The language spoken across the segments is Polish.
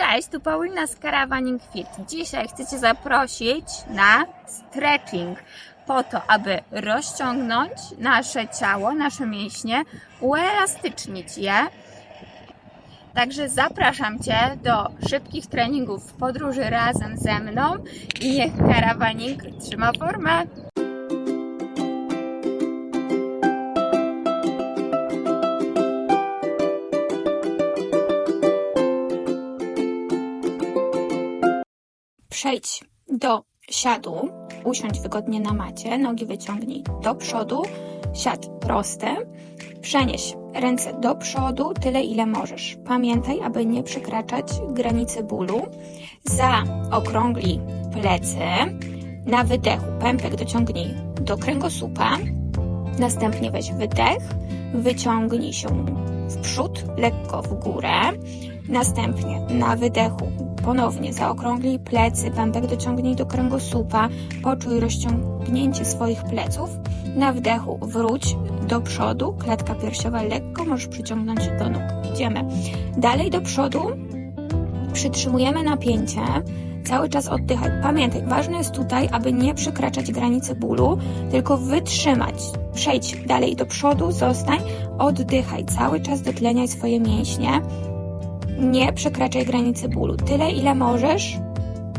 Cześć, tu Paulina z Caravaning Fit. Dzisiaj chcę Cię zaprosić na stretching po to, aby rozciągnąć nasze ciało, nasze mięśnie, uelastycznić je. Także zapraszam Cię do szybkich treningów w podróży razem ze mną i niech Caravaning trzyma formę. Przejdź do siadu, usiądź wygodnie na macie, nogi wyciągnij do przodu, siad prosty, przenieś ręce do przodu, tyle ile możesz. Pamiętaj, aby nie przekraczać granicy bólu. Zaokrąglij plecy, na wydechu pępek dociągnij do kręgosłupa, następnie weź wydech, wyciągnij się w przód, lekko w górę, następnie na wydechu Ponownie zaokrąglij plecy, pępek dociągnij do kręgosłupa, poczuj rozciągnięcie swoich pleców. Na wdechu wróć do przodu, klatka piersiowa lekko, możesz przyciągnąć do nóg. Idziemy dalej do przodu, przytrzymujemy napięcie, cały czas oddychaj. Pamiętaj, ważne jest tutaj, aby nie przekraczać granicy bólu, tylko wytrzymać. Przejdź dalej do przodu, zostań, oddychaj, cały czas dotleniaj swoje mięśnie nie przekraczaj granicy bólu. Tyle, ile możesz,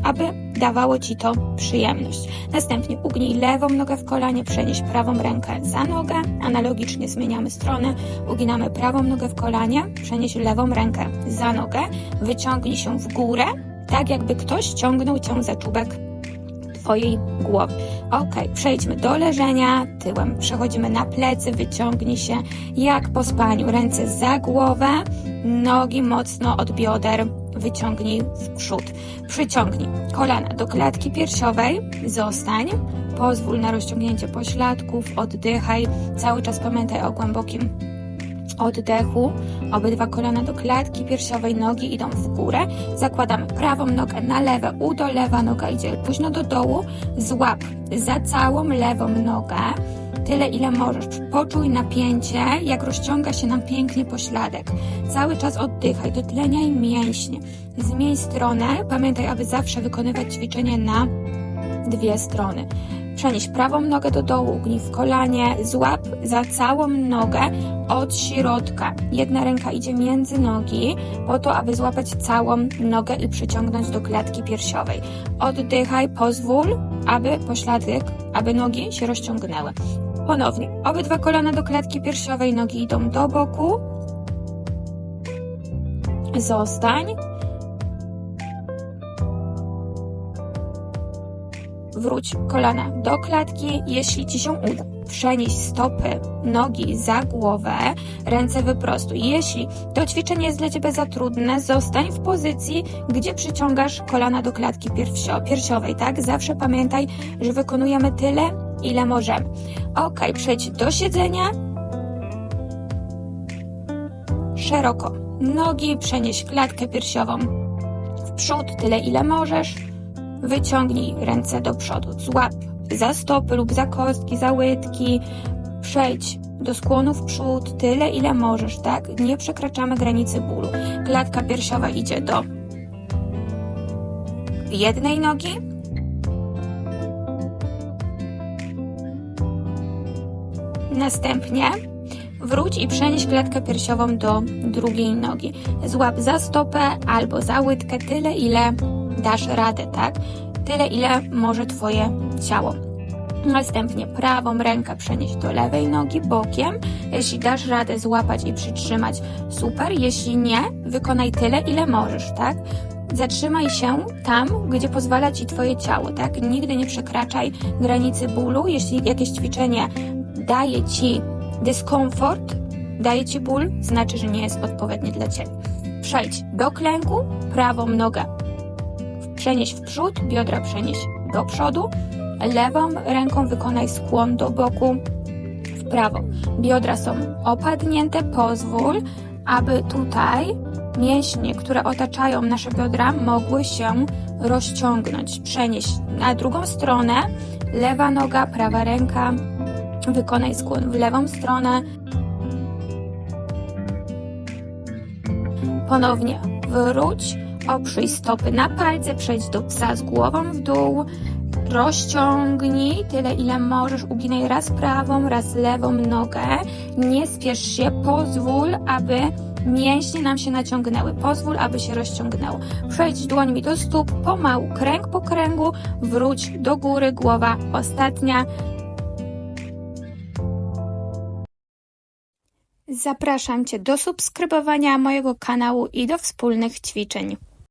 aby dawało Ci to przyjemność. Następnie ugnij lewą nogę w kolanie, przenieś prawą rękę za nogę. Analogicznie zmieniamy stronę. Uginamy prawą nogę w kolanie, przenieś lewą rękę za nogę. Wyciągnij się w górę, tak jakby ktoś ciągnął Cię za czubek Twojej głowy. Ok, przejdźmy do leżenia tyłem. Przechodzimy na plecy, wyciągnij się jak po spaniu. Ręce za głowę, nogi mocno od bioder wyciągnij w przód. Przyciągnij kolana do klatki piersiowej, zostań. Pozwól na rozciągnięcie pośladków, oddychaj. Cały czas pamiętaj o głębokim oddechu. Obydwa kolana do klatki piersiowej, nogi idą w górę. Zakładamy prawą nogę na lewe udo, lewa noga idzie późno do dołu. Złap za całą lewą nogę. Tyle, ile możesz. Poczuj napięcie, jak rozciąga się nam pięknie pośladek. Cały czas oddychaj, dotleniaj mięśnie. Zmień stronę. Pamiętaj, aby zawsze wykonywać ćwiczenie na dwie strony. Przenieś prawą nogę do dołu, ugnij kolanie, złap za całą nogę od środka. Jedna ręka idzie między nogi, po to, aby złapać całą nogę i przyciągnąć do klatki piersiowej. Oddychaj, pozwól, aby pośladek, aby nogi się rozciągnęły. Ponownie, obydwa kolana do klatki piersiowej, nogi idą do boku. Zostań. Wróć kolana do klatki, jeśli Ci się uda. Przenieś stopy, nogi za głowę, ręce wyprostuj. Jeśli to ćwiczenie jest dla Ciebie za trudne, zostań w pozycji, gdzie przyciągasz kolana do klatki piersio piersiowej, tak? Zawsze pamiętaj, że wykonujemy tyle, ile możemy. Ok, przejdź do siedzenia. Szeroko nogi, przenieś klatkę piersiową w przód, tyle ile możesz. Wyciągnij ręce do przodu, złap za stopy lub za kostki, za łydki. Przejdź do skłonu w przód, tyle ile możesz, tak? Nie przekraczamy granicy bólu. Klatka piersiowa idzie do jednej nogi, Następnie wróć i przenieś klatkę piersiową do drugiej nogi. Złap za stopę albo za łydkę tyle, ile dasz radę, tak? Tyle, ile może Twoje ciało. Następnie prawą rękę przenieść do lewej nogi bokiem. Jeśli dasz radę złapać i przytrzymać, super. Jeśli nie, wykonaj tyle, ile możesz, tak? Zatrzymaj się tam, gdzie pozwala Ci Twoje ciało, tak? Nigdy nie przekraczaj granicy bólu. Jeśli jakieś ćwiczenie daje Ci dyskomfort, daje Ci ból, znaczy, że nie jest odpowiednie dla Ciebie. Przejdź do klęku, prawą nogę przenieś w przód, biodra przenieś do przodu, lewą ręką wykonaj skłon do boku, w prawo. Biodra są opadnięte, pozwól, aby tutaj mięśnie, które otaczają nasze biodra, mogły się rozciągnąć. Przenieś na drugą stronę, lewa noga, prawa ręka, wykonaj skłon w lewą stronę. Ponownie wróć Oprzyj stopy na palce, przejdź do psa z głową w dół. Rozciągnij tyle, ile możesz. Uginaj raz prawą, raz lewą nogę. Nie spiesz się, pozwól, aby mięśnie nam się naciągnęły. Pozwól, aby się rozciągnęło. Przejdź dłońmi do stóp, pomału, kręg po kręgu, wróć do góry, głowa ostatnia. Zapraszam Cię do subskrybowania mojego kanału i do wspólnych ćwiczeń.